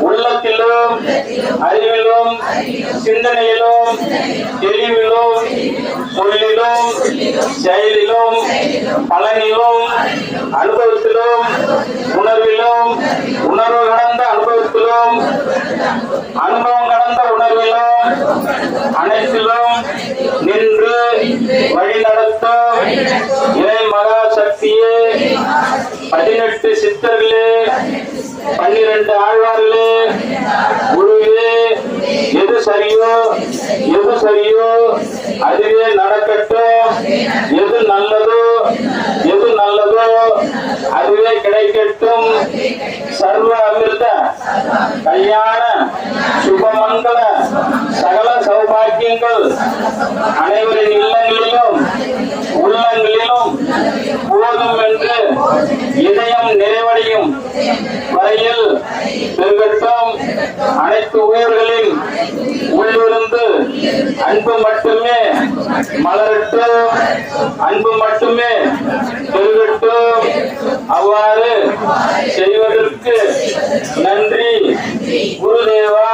உள்ளத்திலும் அறிவிலும் சிந்தனையிலும் தெளிவிலும் சொல்லிலும் செயலிலும் பலனிலும் அனுபவத்திலும் உணர்விலும் உணர்வு கடந்த அனுபவத்திலும் அனுபவம் கடந்த உணர்விலும் அனைத்திலும் நின்று வழிநடத்தும் இறை மகா சக்தியே பதினெட்டு சித்தர்களே பன்னிரண்டு ஆழ்வார்கள் குருவே எது சரியோ எது சரியோ அதுவே நடக்கட்டும். எது நல்லதோ எது நல்லதோ அதுவே கிடைக்கட்டும். சர்வ அமிர்த கல்யாண சுபமங்கள சகல சௌபாக்கியங்கள் அனைவரின் இல்லங்களிலும் உள்ளங்களிலும் போதும் என்று இதயம் நிறைவடையும் வரையில் பெருகட்டும். அனைத்து உயிர்களின் உள்ளிருந்து அன்பு மட்டுமே மலரட்டும். அன்பு மட்டுமே பெருகட்டும். அவ்வாறு செய்வதற்கு நன்றி. குருதேவா.